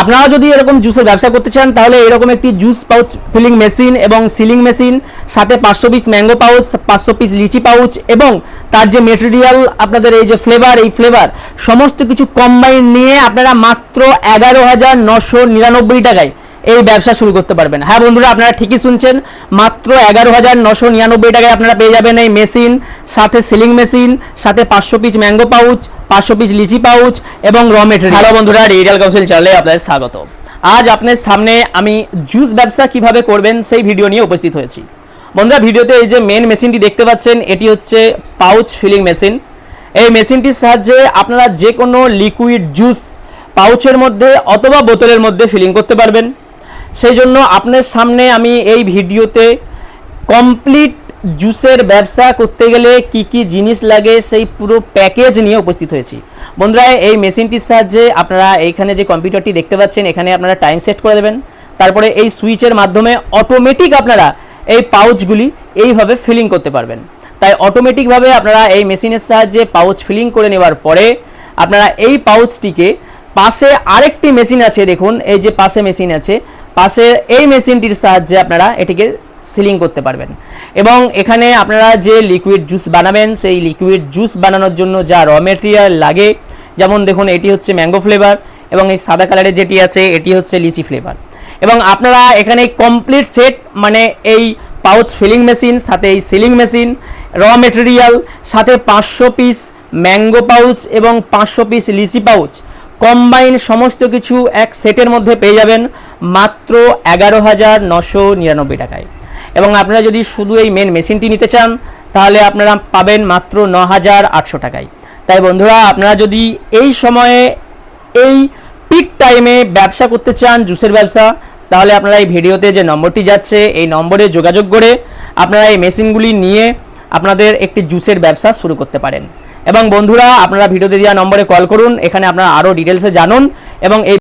আপনারা যদি এরকম জুসের ব্যবসা করতে চান, তাহলে এরকম একটি জুস পাউচ ফিলিং মেশিন এবং সিলিং মেশিন, সাথে পাঁচশো পিস ম্যাঙ্গো পাউচ, পাঁচশো পিস লিচি পাউচ এবং তার যে মেটেরিয়াল আপনাদের এই যে ফ্লেভার এই ফ্লেভার সমস্ত কিছু কম্বাইন নিয়ে আপনারা মাত্র এগারো হাজার নশো নিরানব্বই টাকায় এই ব্যবসা শুরু করতে পারবেন। হ্যাঁ বন্ধুরা, আপনারা ঠিকই শুনছেন, মাত্র এগারো হাজার নশো নিরানব্বই টাকায় আপনারা পেয়ে যাবেন এই মেশিন, সাথে সিলিং মেশিন, সাথে পাঁচশো পিস ম্যাঙ্গো পাউচ, পাঁচশো পিস লিচি পাউচ এবং র মেটেরিয়াল হ্যালো বন্ধুরা রিয়েল কাউন্সিল চ্যানেলে আপনাদের স্বাগত। আজ আপনার সামনে আমি জুস ব্যবসা কীভাবে করবেন সেই ভিডিও নিয়ে উপস্থিত হয়েছি। বন্ধুরা, ভিডিওতে এই যে মেন মেশিনটি দেখতে পাচ্ছেন, এটি হচ্ছে পাউচ ফিলিং মেশিন এই মেশিনটির সাহায্যে আপনারা যে কোনো লিকুইড জুস পাউচের মধ্যে অথবা বোতলের মধ্যে ফিলিং করতে পারবেন। সেই জন্য আপনার সামনে আমি এই ভিডিওতে কমপ্লিট জুসের ব্যবসা করতে গেলে কি কি জিনিস লাগে সেই পুরো প্যাকেজ নিয়ে উপস্থিত হয়েছি। বন্ধুরা, এই মেশিনটির সাহায্যে আপনারা এইখানে যে কম্পিউটারটি দেখতে পাচ্ছেন, এখানে আপনারা টাইম সেট করে দেবেন। তারপরে এই সুইচের মাধ্যমে অটোমেটিক আপনারা এই পাউচগুলি এইভাবে ফিলিং করতে পারবেন। তাই অটোমেটিকভাবে আপনারা এই মেশিনের সাহায্যে পাউচ ফিলিং করে নেওয়ার পরে আপনারা এই পাউচটিকে পাশে আরেকটি মেশিন আছে, দেখুন, এই যে পাশে মেশিন আছে পাশে এই মেশিনটির সাহায্যে আপনারা এটিকে সিলিং করতে পারবেন। এবং এখানে আপনারা যে লিকুইড জুস বানাবেন, সেই লিকুইড জুস বানানোর জন্য যা র মেটেরিয়াল লাগে, যেমন দেখুন এটি হচ্ছে ম্যাঙ্গো ফ্লেভার এবং এই সাদা কালারের যেটি আছে, এটি হচ্ছে লিচি ফ্লেভার এবং আপনারা এখানে কমপ্লিট সেট মানে এই পাউচ ফিলিং মেশিন সাথে এই সিলিং মেশিন র মেটেরিয়াল সাথে পাঁচশো পিস ম্যাঙ্গো পাউচ এবং পাঁচশো পিস লিচি পাউচ কম্বাইন সমস্ত কিছু এক সেটের মধ্যে পেয়ে যাবেন। মাত্র এগারো হাজার নশো নিরানব্বই টাকায়। এবং আপনারা যদি শুধু এই মেন মেশিনটি নিতে চান, তাহলে আপনারা পাবেন মাত্র ন হাজার আটশো টাকায়। তাই বন্ধুরা, আপনারা যদি এই সময়ে, এই পিক টাইমে ব্যবসা করতে চান, জুসের ব্যবসা, তাহলে আপনারা এই ভিডিওতে যে নম্বরটি যাচ্ছে, এই নম্বরে যোগাযোগ করে আপনারা এই মেশিনগুলি নিয়ে আপনাদের একটি জুসের ব্যবসা শুরু করতে পারেন। এবং বন্ধুরা, আপনারা ভিডিওতে দেওয়া নম্বরে কল করুন, এখানে আপনারা আরও ডিটেলসে জানুন, এবং এই